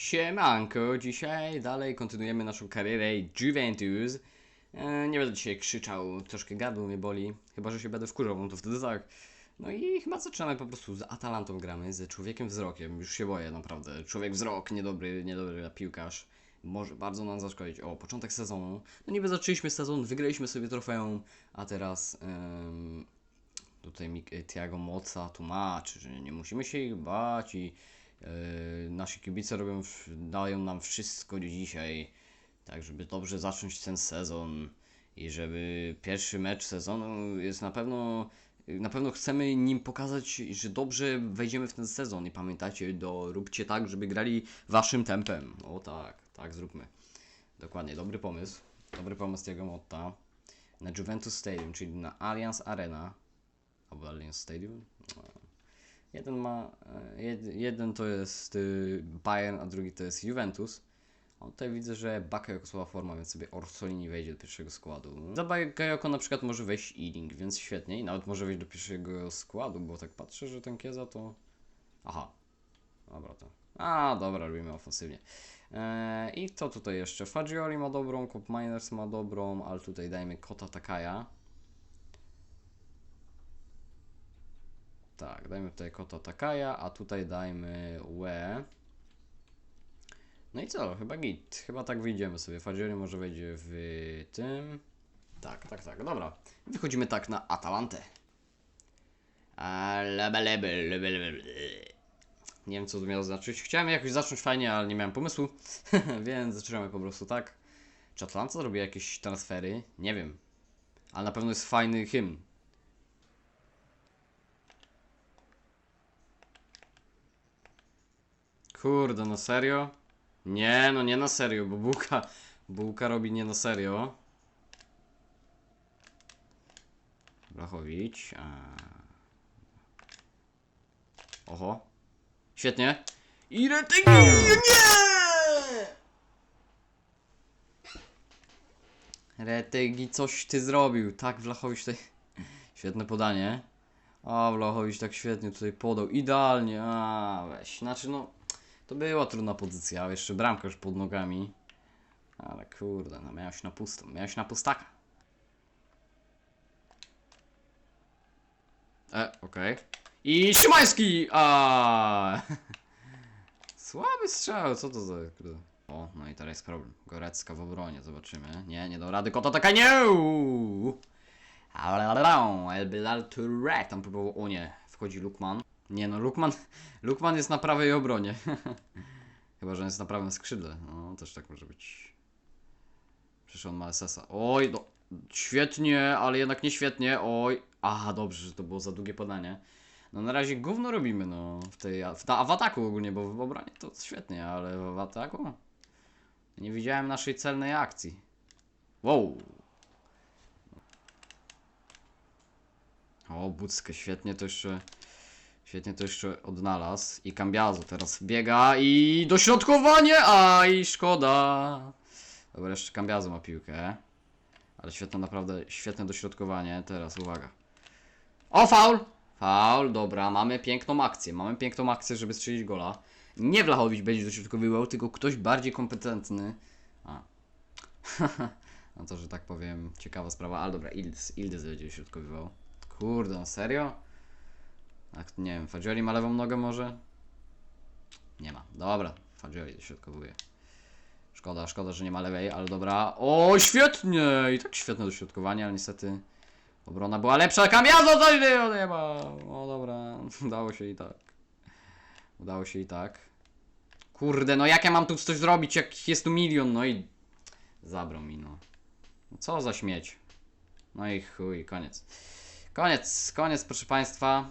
Siemanko, dzisiaj dalej kontynuujemy naszą karierę Juventus. E, nie będę dzisiaj krzyczał, troszkę gardło mnie boli, chyba że się będę wkurzał, to wtedy tak. No i chyba zaczynamy po prostu z Atalantą gramy, ze człowiekiem wzrokiem, już się boję naprawdę. Człowiek wzrok, niedobry, niedobry piłkarz. Może bardzo nam zaszkodzić. O, początek sezonu. No niby zaczęliśmy sezon, wygraliśmy sobie trofeum, a teraz tutaj mi Thiago Moca tłumaczy, że nie musimy się ich bać i nasi kibice robią, dają nam wszystko dzisiaj, tak żeby dobrze zacząć ten sezon i żeby pierwszy mecz sezonu jest na pewno na pewno chcemy nim pokazać, że dobrze wejdziemy w ten sezon i pamiętajcie, do, róbcie tak, żeby grali waszym tempem. O tak, tak zróbmy. Dokładnie, dobry pomysł. Dobry pomysł tego Motta. Na Juventus Stadium, czyli na Allianz Arena. Albo Allianz Stadium. No. Jeden ma. e, Jed, jeden to jest y, Bayern, a drugi to jest Juventus. O, tutaj widzę, że Bakayoko słaba forma, więc sobie Orsolini wejdzie do pierwszego składu. Za Bakayoko na przykład może wejść Ealing, więc świetnie. I nawet może wejść do pierwszego składu, bo tak patrzę, że ten Kieza to... Aha. Dobra to. A, dobra, robimy ofensywnie. Eee, I kto tutaj jeszcze? Fagioli ma dobrą, Cop Miners ma dobrą, ale tutaj dajmy Kota Takaya. Tak, dajmy tutaj Kota Takaya, a tutaj dajmy Łe. No i co? Chyba git. Chyba tak wyjdziemy sobie. Fagioli może wejdzie w tym. Tak, tak, tak. Dobra. Wychodzimy tak na Atalantę. Nie wiem, co to miało znaczyć. Chciałem jakoś zacząć fajnie, ale nie miałem pomysłu. Więc zaczynamy po prostu tak. Czy Atalanta zrobi jakieś transfery? Nie wiem. Ale na pewno jest fajny hymn. Kurde, no serio? Nie, no nie na serio, bo bułka, bułka robi nie na serio. Blachowicz. Oho. Świetnie. I Retegi! Nie! Retegi, coś ty zrobił. Tak, Wlachowicz tutaj... Świetne podanie. A, Wlachowicz tak świetnie tutaj podał. Idealnie. A, weź. Znaczy, no... To była trudna pozycja, jeszcze bramka już pod nogami. Ale kurde, no miałeś na pustą, miałeś na pustaka. E, okej. I Szymański! A. Słaby strzał, co to za kurde. O, no i teraz jest problem. Gorecka w obronie, zobaczymy. Nie, nie do rady, kota taka nie! El Bilal Touré, tam próbował, o nie, wchodzi Lukman. Nie no, Lukman, Lukman jest na prawej obronie. Chyba, że on jest na prawym skrzydle. No, też tak może być. Przecież on ma SS-a. Oj, no, świetnie, ale jednak nie świetnie. Oj, aha, dobrze, że to było za długie podanie. No na razie gówno robimy, no, w tej, w, ta, w ataku ogólnie, bo w obronie to świetnie, ale w ataku? Nie widziałem naszej celnej akcji. Wow. O, Buckę, świetnie to jeszcze... Świetnie to jeszcze odnalazł. I Cambiazo teraz biega i dośrodkowanie! A i szkoda. Dobra, jeszcze Cambiazo ma piłkę. Ale świetne, naprawdę świetne dośrodkowanie. Teraz uwaga. O, faul! Faul, dobra, mamy piękną akcję. Mamy piękną akcję, żeby strzelić gola. Nie Wlachowicz będzie dośrodkowywał, tylko ktoś bardziej kompetentny. A. no to, że tak powiem, ciekawa sprawa. Ale dobra, Ildes, Ildes będzie dośrodkowywał. Kurde, no serio? Ach, nie wiem, Fagioli ma lewą nogę może? Nie ma. Dobra, Fagioli dośrodkowuje. Szkoda, szkoda, że nie ma lewej, ale dobra. O, świetnie! I tak świetne dośrodkowanie, ale niestety obrona była lepsza. Kamiazo coś nie ma! O, dobra, udało się i tak. Udało się i tak. Kurde, no jak ja mam tu coś zrobić, jak jest tu milion, no i... Zabrał mi, no. No Co za śmieć. No i chuj, koniec. Koniec, koniec, proszę Państwa.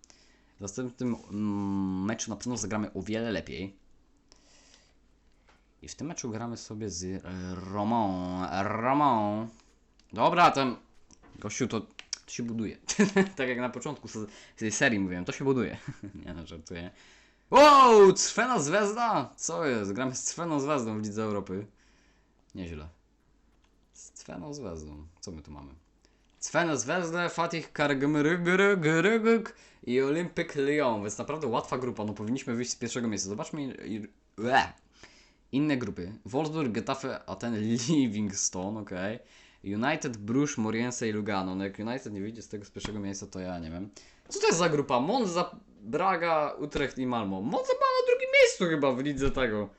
W następnym mm, meczu na pewno zagramy o wiele lepiej. I w tym meczu gramy sobie z e, Romą. Romą. Dobra, ten gościu to, to się buduje. tak jak na początku tej serii mówiłem, to się buduje. Nie no, żartuję. Wow, Cwena Zvezda? Co jest? Gramy z Cweną Zvezdą w Lidze Europy. Nieźle. Z Cweną Zvezdą. Co my tu mamy? Cwena Zvezda, Fatih Karagmrygrygyrygyk i Olympic Lyon. Jest naprawdę łatwa grupa, no powinniśmy wyjść z pierwszego miejsca. Zobaczmy inne grupy. Wolfsburg, Getafe, Aten, Livingstone, okej. United, Bruges, Moriense i Lugano. No jak United nie wyjdzie z tego z pierwszego miejsca, to ja nie wiem. Co to jest za grupa? Monza, Braga, Utrecht i Malmo. Monza ma na drugim miejscu chyba w lidze tego.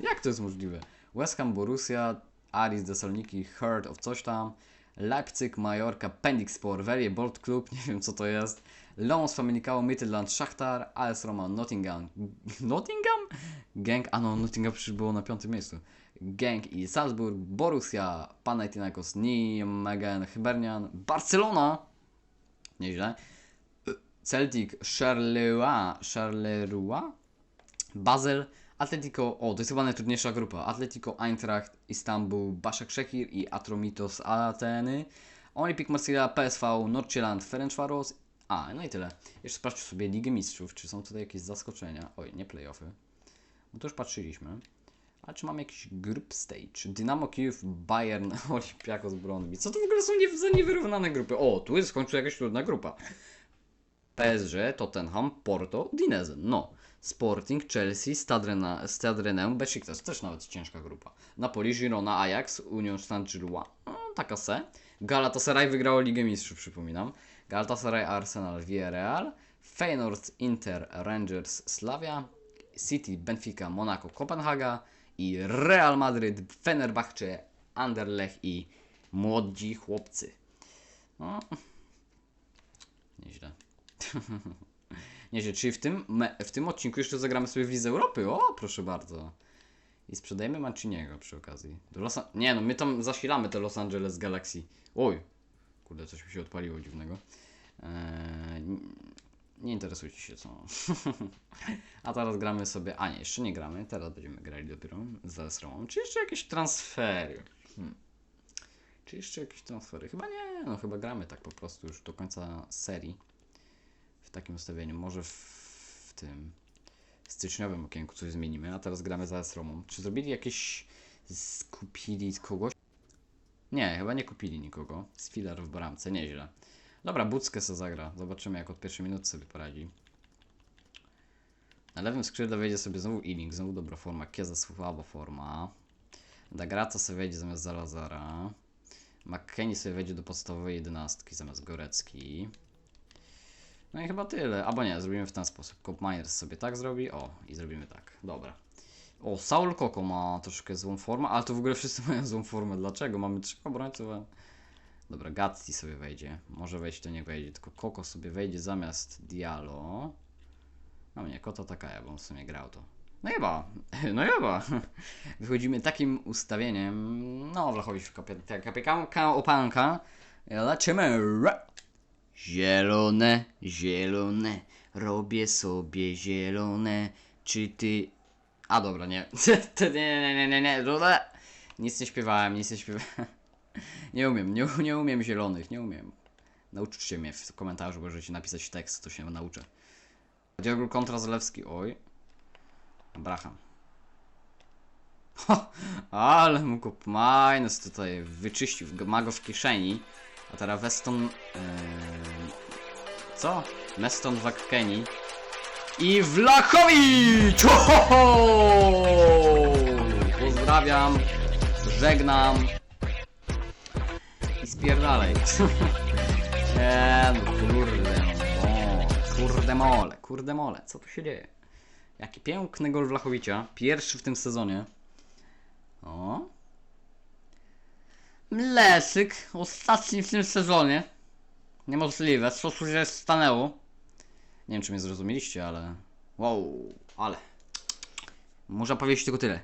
Jak to jest możliwe? West Ham, Borussia, Aris, Thessaloniki, Heart of coś tam. Leipzig, Majorka, Pendixpor, Velie, Bolt Club, nie wiem co to jest. Lons, Famalicão, Midtjylland, Shakhtar, AS Roma, Nottingham. Nottingham? Gang, a no, Nottingham przecież było na piątym miejscu. Gang i Salzburg, Borussia, Panathinaikos, Nijmegen, Hibernian, Barcelona. Nieźle. Celtic, Charleroi, Charleroi, Basel, Atletico, o to jest chyba najtrudniejsza grupa, Atletico, Eintracht, Istanbul, Başakşehir i Atromitos Ateny, Olympique Marsylia, PSV, Nordsjælland, Ferencvaros, a no i tyle. Jeszcze sprawdźcie sobie Ligę Mistrzów, czy są tutaj jakieś zaskoczenia, oj nie playoffy, no to już patrzyliśmy. A czy mamy jakiś group stage? Dynamo Kijów, Bayern, Olympiakos, Brondby. Co to w ogóle są nie, za niewyrównane grupy? O, tu jest końcu jakaś trudna grupa. PSG, Tottenham, Porto, Dineze. No. Sporting, Chelsea, Stadrena, Stadrenę, Besiktas. Też nawet ciężka grupa. Napoli, Girona, Ajax, Union Saint-Gillois. No, taka se. Galatasaray wygrało Ligę Mistrzów, przypominam. Galatasaray, Arsenal, Villarreal. Feyenoord, Inter, Rangers, Slavia. City, Benfica, Monaco, Kopenhaga. I Real Madryt, Fenerbahce, Anderlecht i Młodzi Chłopcy. No. Nieźle. Nieźle, czyli w tym, w tym odcinku jeszcze zagramy sobie w Lidze Europy. O, proszę bardzo. I sprzedajemy Manciniego przy okazji. Do Los nie no, my tam zasilamy te Los Angeles Galaxy. Oj, kurde, coś mi się odpaliło dziwnego. Eee, nie interesujcie się co. A teraz gramy sobie, a nie, jeszcze nie gramy, teraz będziemy grali dopiero z Esrą. Czy jeszcze jakieś transfery? Hmm. Czy jeszcze jakieś transfery? Chyba nie, no chyba gramy tak po prostu już do końca serii w takim ustawieniu. Może w, w tym styczniowym okienku coś zmienimy, a teraz gramy za Esromą. Czy zrobili jakieś. skupili kogoś? Nie, chyba nie kupili nikogo. Sfilar w bramce, nieźle. Dobra, Buckę se zagra. Zobaczymy, jak od pierwszej minuty sobie poradzi. Na lewym skrzydle wejdzie sobie znowu Ealing, znowu dobra forma. Kieza słaba forma. Dagrata sobie wejdzie zamiast Zalazara. McKennie sobie wejdzie do podstawowej jedenastki zamiast Gorecki. No i chyba tyle. Albo nie, zrobimy w ten sposób. Cop sobie tak zrobi. O, i zrobimy tak. Dobra. O, Saul Koko ma troszkę złą formę, ale to w ogóle wszyscy mają złą formę. Dlaczego? Mamy trzech obrońców. Dobra, Gatti sobie wejdzie. Może wejść, to nie wejdzie. Tylko Koko sobie wejdzie zamiast Diallo. No nie, Kota Takaja, bo on w sumie grał to. No chyba, no chyba. Wychodzimy takim ustawieniem. No, Wlachowicz w kapiekanka, opanka. Lecimy. Zielone, zielone, robię sobie zielone. Czy ty. A dobra, nie. Nie, nie, nie, nie, nie, nie. Nic nie śpiewałem, nic nie śpiewałem. Nie umiem, nie, nie umiem zielonych, nie umiem. Nauczcie mnie w komentarzu, możecie napisać tekst, to się nauczę. Dioglu kontra Zalewski, oj. Abraham. Ho, ale mu kup Minus tutaj wyczyścił, ma go w kieszeni. A teraz Weston... Yy, co? Meston Wakkeni. I Wlachowicz! Ohoho! Pozdrawiam, żegnam i spierdalaj. Nie, no kurde mole, kurde mole, kurde mole, co tu się dzieje? Jaki piękny gol Wlachowicza, pierwszy w tym sezonie. O. Mlesyk, ostatni w tym sezonie. Niemożliwe, co tu się stanęło? Nie wiem, czy mnie zrozumieliście, ale... Wow, ale... Można powiedzieć tylko tyle.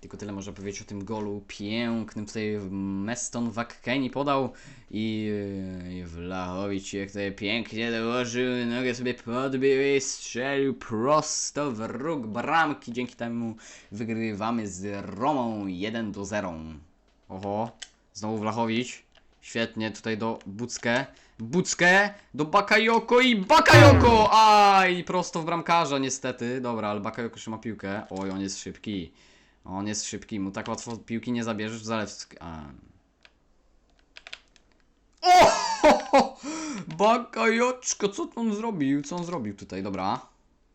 Tylko tyle można powiedzieć o tym golu pięknym. Tutaj Meston Wakkeni podał i, i Wlachowicz jak tutaj pięknie dołożył, nogę sobie podbił i strzelił prosto w róg bramki. Dzięki temu wygrywamy z Romą 1 do 0. Oho, znowu Wlachowicz. Świetnie, tutaj do Buckę. Buckę do Bakayoko i Bakayoko! Aj, prosto w bramkarza niestety. Dobra, ale Bakayoko ma piłkę. Oj, on jest szybki. On jest szybki, mu tak łatwo piłki nie zabierzesz w Zalewski. A. O! Bakajoczko, co on zrobił? Co on zrobił tutaj? Dobra.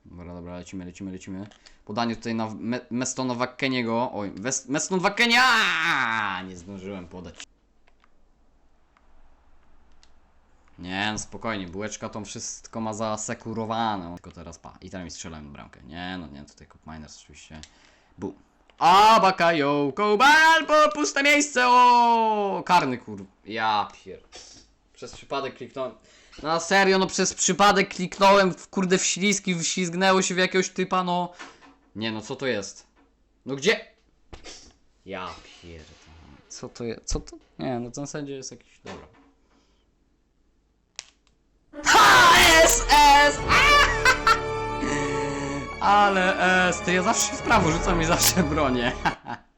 Dobra, dobra, lecimy, lecimy, lecimy. Podanie tutaj na Me Mestona Wakkeniego. Oj, West Meston Wakkenia! Nie zdążyłem podać. Nie, no spokojnie, bułeczka to wszystko ma zasekurowane. Tylko teraz pa. I teraz mi strzelają bramkę. Nie, no nie, tutaj Cup Miners oczywiście. Bu. A, Bakayoko, bal, po puste miejsce, o! Karny kur... Ja pier... Przez przypadek kliknąłem. No na serio, no przez przypadek kliknąłem, w, kurde, w śliski, wślizgnęło się w jakiegoś typa, no... Nie, no co to jest? No gdzie? Ja pierdolę. Co to jest? Co to? Nie, no ten sędzia jest jakiś... Dobra. Ha! S! S! Ale S! Ty ja zawsze w prawo rzucam i zawsze bronię.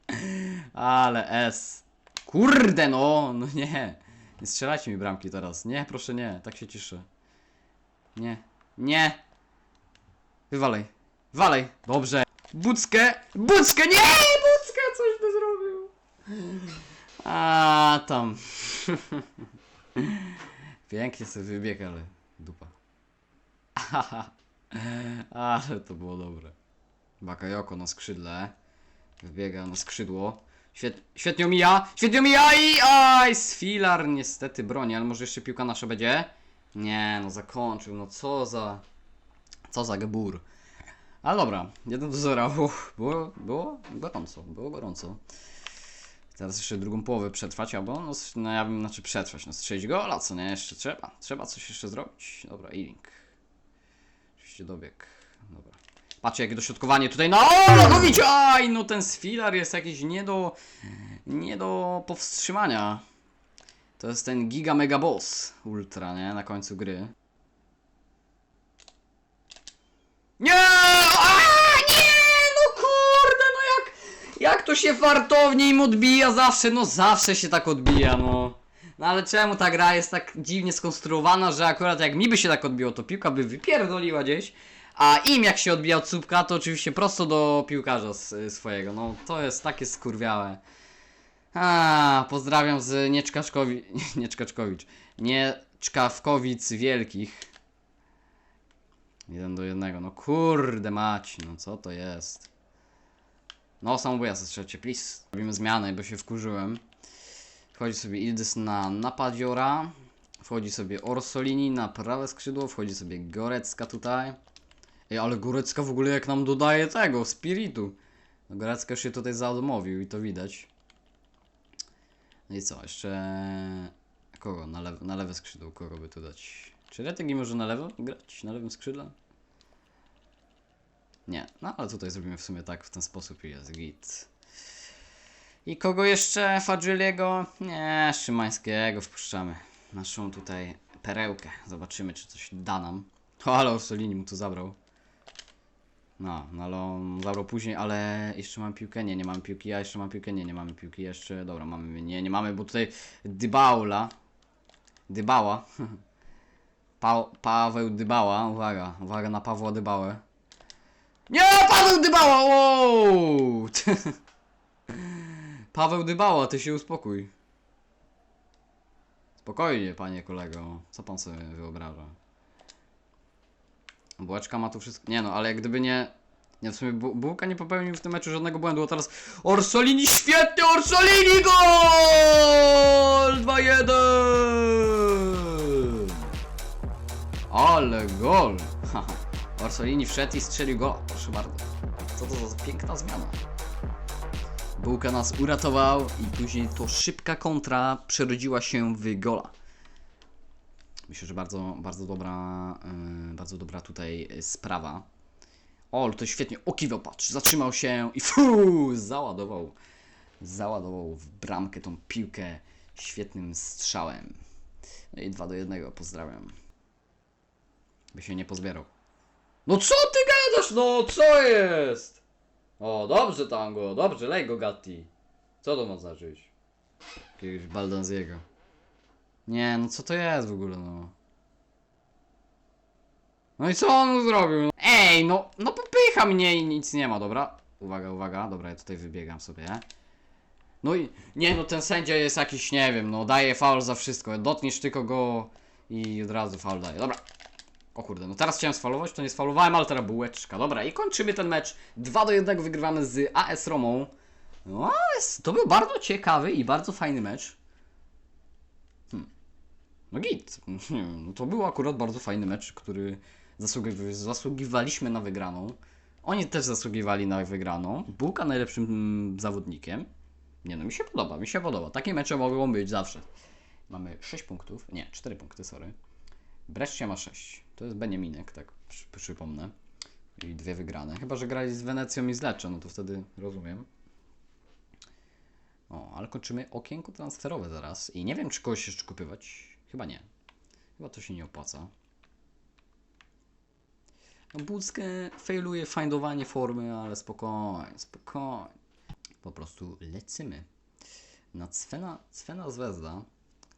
Ale S. Kurde no! No nie. Nie strzelajcie mi bramki teraz. Nie, proszę nie. Tak się cieszę. Nie. Nie! Wywalej. Walej. Dobrze. Buckę! Buckę! Nie! Buckę! Coś by zrobił. A tam. Pięknie sobie wybieg, ale dupa. ale to było dobre. Bakayoko na skrzydle. Wbiega na skrzydło. Świet, świetnie omija! Świetnie omija i... Aj! Sfilar niestety broni, ale może jeszcze piłka nasza będzie? Nie, no zakończył, no co za... Co za gebur. Ale dobra, 1 do 0. Uff, było, było gorąco, było gorąco. Teraz jeszcze drugą połowę przetrwać, albo no, no ja bym, znaczy przetrwać, no strzelić gola, co nie, jeszcze trzeba, trzeba coś jeszcze zrobić. Dobra, Ealing. Oczywiście dobieg, dobra. Patrzcie, jakie dośrodkowanie tutaj na... O, Lachowicz! Aj, no ten Sfilar jest jakiś nie do... nie do powstrzymania. To jest ten Giga Mega Boss Ultra, nie, na końcu gry. Nie! Nie! No kurde, no jak... Jak to się fartownie im odbija zawsze, no zawsze się tak odbija, no. No ale czemu ta gra jest tak dziwnie skonstruowana, że akurat jak mi by się tak odbiło, to piłka by wypierdoliła gdzieś, a im jak się odbija od słupka, to oczywiście prosto do piłkarza swojego, no to jest takie skurwiałe. A, pozdrawiam z. Nieczkaczkowicz. Nieczkawkowic Wielkich. Jeden do jednego, no kurde mać, no co to jest? No samobuja strzelcie, please. Robimy zmianę, bo się wkurzyłem. Wchodzi sobie Ildys na napadziora. Wchodzi sobie Orsolini na prawe skrzydło. Wchodzi sobie Gorecka tutaj. Ej, ale Gorecka w ogóle jak nam dodaje tego, spiritu. No, Gorecka już się tutaj zadomowił i to widać. No i co, jeszcze... Kogo? Na, lew na lewe skrzydło, kogo by tu dać? Czy Retegi może na lewo grać? Na lewym skrzydle? Nie, no ale tutaj zrobimy w sumie tak, w ten sposób i jest git. I kogo jeszcze? Fadżyliego? Nie, Szymańskiego wpuszczamy. Naszą tutaj perełkę. Zobaczymy, czy coś da nam. O, ale Orsolini mu tu zabrał. No, no ale on zabrał później, ale jeszcze mam piłkę? Nie, nie mamy piłki, ja jeszcze mam piłkę? Nie, nie mamy piłki jeszcze. Dobra, mamy, nie, nie mamy, bo tutaj Dybaula. Dybała. Pa Paweł Dybała, uwaga, uwaga na Pawła Dybałę. Nie, Paweł Dybała, wow! Paweł Dybała, ty się uspokój. Spokojnie, panie kolego, co pan sobie wyobraża? Bułeczka ma tu wszystko, nie no, ale jak gdyby nie... Nie, w sumie Bu- Bułka nie popełnił w tym meczu żadnego błędu, a teraz Orsolini, świetny Orsolini, gol! 2-1! Ale gol! Haha. Orsolini wszedł i strzelił gola. Proszę bardzo. Co to za piękna zmiana. Bułka nas uratował i później to szybka kontra przerodziła się w gola. Myślę, że bardzo, bardzo dobra, yy, bardzo dobra tutaj yy, sprawa. O, to świetnie. Okiwał, patrz. Zatrzymał się i fu, załadował. Załadował w bramkę tą piłkę świetnym strzałem. No i 2 do 1. Pozdrawiam. By się nie pozbierał. No co ty gadasz? No co jest? O, dobrze tango, dobrze, lej go Gatti. Co to ma znaczyć? Jakiegoś Baldanziego. Nie, no co to jest w ogóle, no? No i co on zrobił? Ej, no, no popycha mnie i nic nie ma, dobra? Uwaga, uwaga, dobra, ja tutaj wybiegam sobie. No i, nie no, ten sędzia jest jakiś, nie wiem, no daje faul za wszystko. Dotkniesz tylko go i od razu faul daje. Dobra. O kurde, no teraz chciałem sfaulować, to nie sfaulowałem, ale teraz bułeczka. Dobra, i kończymy ten mecz. 2 do 1 wygrywamy z AS Romą. No, to był bardzo ciekawy i bardzo fajny mecz. No git. No to był akurat bardzo fajny mecz, który zasługi- zasługiwaliśmy na wygraną. Oni też zasługiwali na wygraną. Bułka najlepszym zawodnikiem. Nie no, mi się podoba, mi się podoba. Takie mecze mogą być zawsze. Mamy 6 punktów, nie, 4 punkty, sorry. Brescia ma 6. To jest Beniaminek, tak przy, przypomnę. I dwie wygrane. Chyba, że grali z Wenecją i z Lecce, no to wtedy rozumiem. O, ale kończymy okienko transferowe zaraz. I nie wiem, czy kogoś jeszcze kupywać. Chyba nie. Chyba to się nie opłaca. No, Budzkę failuje findowanie formy, ale spokojnie, spokojnie. Po prostu lecimy. Na Cwena, Cwena Zvezda.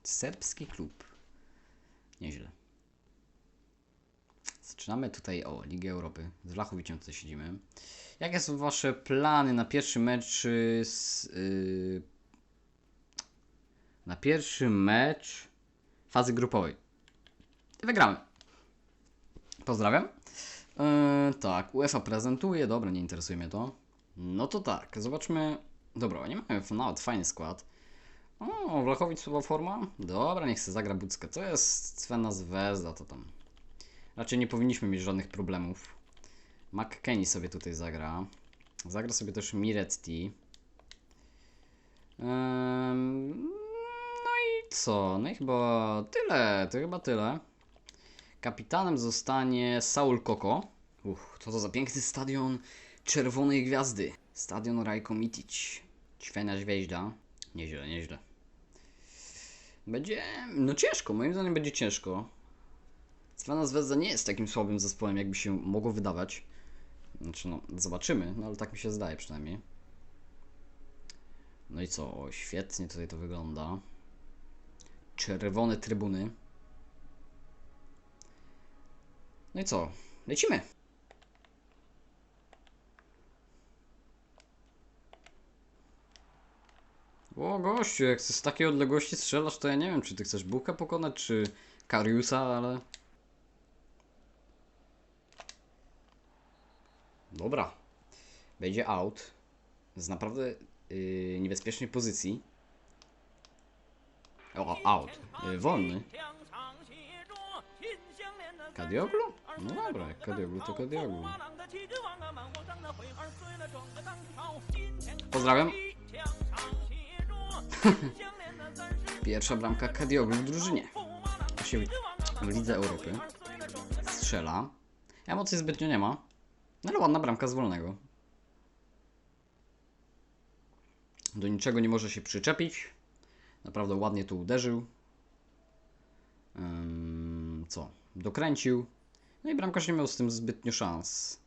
Serbski klub. Nieźle. Zaczynamy tutaj o Ligę Europy. Z Wlachowiciem tutaj siedzimy. Jakie są Wasze plany na pierwszy mecz z, y, na pierwszy mecz fazy grupowej? Wygramy. Pozdrawiam. Yy, tak, UEFA prezentuje. Dobra, nie interesuje mnie to. No to tak, zobaczmy. Dobra, nie mamy nawet fajny skład. O, Wlachowicz słaba forma? Dobra, niech se zagra Buckę. To jest Svena Zvezda, to tam. Raczej nie powinniśmy mieć żadnych problemów. McKennie sobie tutaj zagra. Zagra sobie też Miretti. I co? No i chyba tyle. To chyba tyle. Kapitanem zostanie Saul Koko. Uch, co to za piękny stadion Czerwonej Gwiazdy. Stadion Rajko Mitic. Ćwienia Zwieźda. Nieźle, nieźle. Będzie, no ciężko, moim zdaniem będzie ciężko. Cwana Zvezda nie jest takim słabym zespołem, jakby się mogło wydawać. Znaczy, no, zobaczymy, no ale tak mi się zdaje przynajmniej. No i co, o, świetnie tutaj to wygląda. Czerwone trybuny. No i co, lecimy. O gościu, jak z takiej odległości strzelasz, to ja nie wiem, czy ty chcesz Buka pokonać, czy Kariusa, ale... Dobra. Będzie out. Z naprawdę yy, niebezpiecznej pozycji. O, out. Yy, wolny. Kadioglu? No dobra, jak Kadioglu to Kadioglu. Pozdrawiam. Pierwsza bramka Kadioglu w drużynie. W Lidze Europy. Strzela. Emocji zbytnio nie ma. No ale ładna bramka z wolnego. Do niczego nie może się przyczepić. Naprawdę ładnie tu uderzył. Co? Dokręcił. No i bramkarz nie miał z tym zbytnio szans.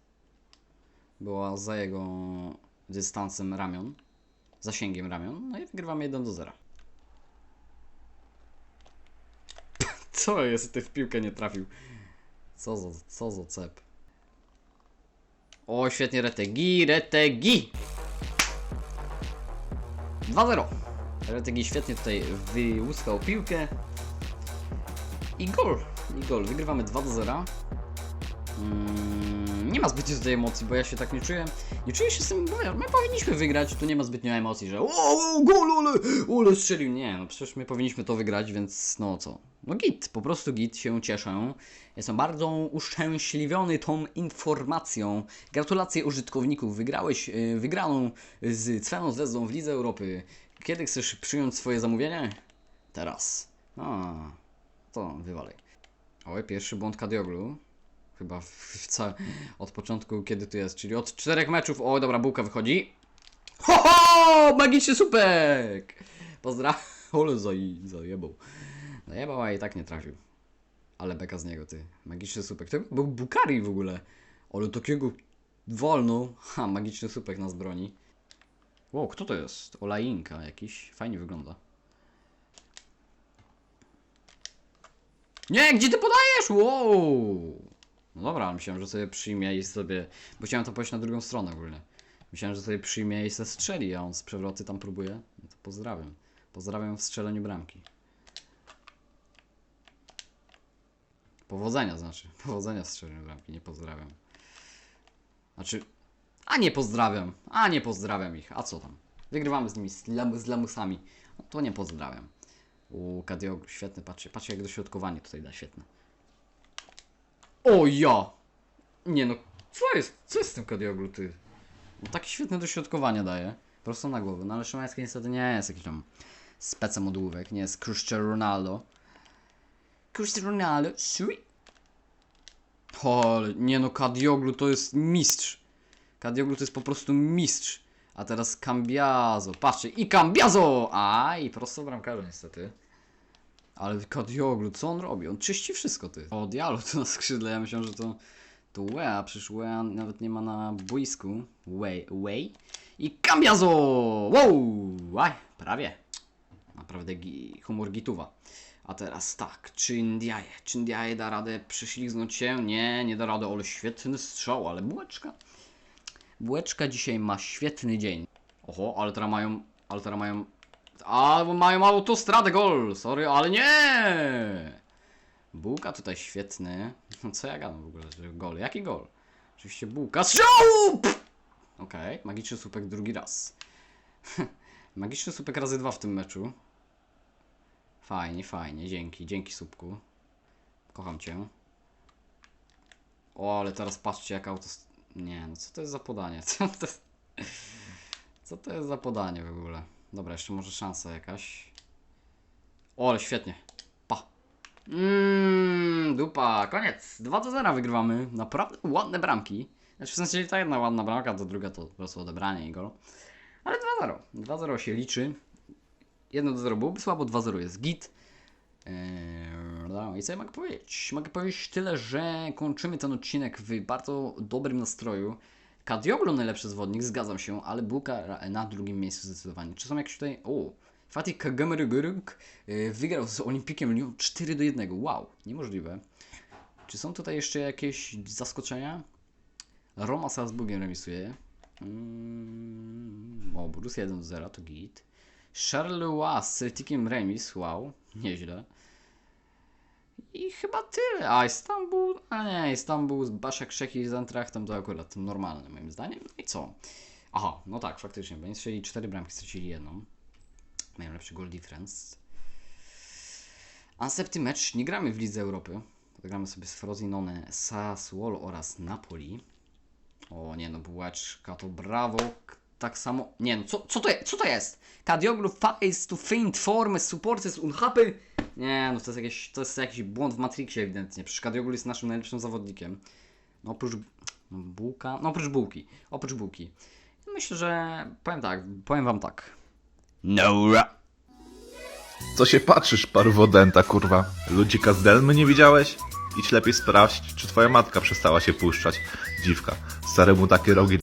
Była za jego dystansem ramion. Zasięgiem ramion. No i wygrywamy 1 do 0. Co jest? Ty w piłkę nie trafił. Co za, co za cep. O, świetnie, Retegi, Retegi! 2-0. Retegi świetnie tutaj wyłuskał piłkę. I gol. I gol. Wygrywamy 2 do 0. Mm, nie ma zbytnio tutaj emocji, bo ja się tak nie czuję. Nie czuję się z tym, my powinniśmy wygrać, tu nie ma zbytnio emocji, że o, gol, ole, ole strzelił. Nie, no przecież my powinniśmy to wygrać, więc no co. No git, po prostu git, się cieszę. Jestem bardzo uszczęśliwiony tą informacją. Gratulacje użytkowników, wygrałeś yy, wygraną z Cweną Zvezdą w Lidze Europy. Kiedy chcesz przyjąć swoje zamówienie? Teraz. A, to wywalej. Oj, pierwszy błąd Kadioglu. chyba w, w ca- od początku, kiedy tu jest, czyli od czterech meczów. O, dobra, bułka wychodzi. Ho, ho! Magiczny supek! Pozdrawiam. Ole, zaj, zajebał. Zajebał, a i tak nie trafił. Ale beka z niego, ty. Magiczny supek. To był Bukari w ogóle. Ale takiego wolną. Ha, magiczny supek nas broni. Wow, kto to jest? Olainka jakiś. Fajnie wygląda. Nie, gdzie ty podajesz? Wow! No dobra, myślałem, że sobie przyjmie i sobie... Bo chciałem to pójść na drugą stronę ogólnie. Myślałem, że sobie przyjmie i se strzeli, a on z przewroty tam próbuje. No to pozdrawiam. Pozdrawiam w strzeleniu bramki. Powodzenia znaczy. Powodzenia w strzeleniu bramki, nie pozdrawiam. Znaczy... A nie pozdrawiam. A nie pozdrawiam ich. A co tam? Wygrywamy z nimi, z, lam, z lamusami. No to nie pozdrawiam. U Kadioglu, świetny, patrzcie, patrzcie jak dośrodkowanie tutaj da, świetne. O ja! Nie no, co jest? Co jest z tym Kadioglu, ty? No, takie świetne dośrodkowanie daje. Prosto na głowę. No ale Szymański niestety nie jest jakiś tam specem odłówek, nie jest Cristiano Ronaldo. Cristiano Ronaldo, sweet. O, nie no, Kadioglu to jest mistrz. Kadioglu to jest po prostu mistrz. A teraz Cambiazo. Patrzcie, i Cambiazo! A i prosto bramkarza niestety. Ale Kadioglu, co on robi? On czyści wszystko, ty. O, Diallo tu na skrzydle, ja myślałem, że to... To Wea, przecież Wea nawet nie ma na boisku. Way, way. I Cambiazo! Wow! Aj, prawie. Naprawdę gi, humor gituwa. A teraz tak? Czy Ndiaye da radę prześlizgnąć się? Nie, nie da rady, ale świetny strzał, ale bułeczka. Bułeczka dzisiaj ma świetny dzień. Oho, ale teraz mają, ale mają, a mają autostradę gol, sorry, ale nie! Bułka tutaj świetny. No co ja gadam w ogóle, gol? Jaki gol? Oczywiście bułka. Strzał! Okej, magiczny słupek drugi raz. magiczny słupek razy dwa w tym meczu. Fajnie, fajnie, dzięki, dzięki słupku. Kocham cię. O, ale teraz patrzcie jak auto... Nie, no co to jest za podanie? Co to. Co to jest za podanie w ogóle? Dobra, jeszcze może szansa jakaś. O, ale świetnie. Pa. Mmm, dupa, koniec. 2 do 0 wygrywamy. Naprawdę ładne bramki. Znaczy w sensie ta jedna ładna bramka, to druga to po prostu odebranie i gol. Ale 2-0. 2-0 się liczy. 1 do 0 byłoby słabo, 2-0 jest git. Eee, no I co ja mogę powiedzieć? Mogę powiedzieć tyle, że kończymy ten odcinek w bardzo dobrym nastroju. Kadioglu najlepszy zwodnik, zgadzam się, ale Bułka ra- na drugim miejscu zdecydowanie. Czy są jakieś tutaj... O! Fatih Kagameryguruk wygrał z Olimpikiem Lyon 4 do 1. Wow, niemożliwe. Czy są tutaj jeszcze jakieś zaskoczenia? Roma z Salzburgiem remisuje. Mm, o, Borussia 1 do 0 to git. Charleroi z Celticiem remis, wow, nieźle. I chyba tyle. A Istanbul, a nie, Istanbul z Baszak Szeki z Antrachtem to akurat normalne moim zdaniem. No i co? Aha, no tak, faktycznie, bo nie strzeli 4 bramki, stracili jedną. Mają lepszy goal difference. Następny mecz, nie gramy w Lidze Europy. Gramy sobie z Frosinone, Sassuolo oraz Napoli. O nie no, bułeczka to brawo. Tak samo. Nie no, co, co, to, co to jest? Kadioglu fails to faint form, supporters unhappy. Nie no, to jest, jakieś, to jest jakiś błąd w Matrixie ewidentnie. Przecież Kadioglu jest naszym najlepszym zawodnikiem. No oprócz no, bułka, no oprócz bułki, oprócz bułki. Myślę, że powiem tak, powiem wam tak. Nora. Co się patrzysz, parwodenta, kurwa? Ludzika z Delmy nie widziałeś? Idź lepiej sprawdź, czy twoja matka przestała się puszczać. Dziwka, staremu takie rogi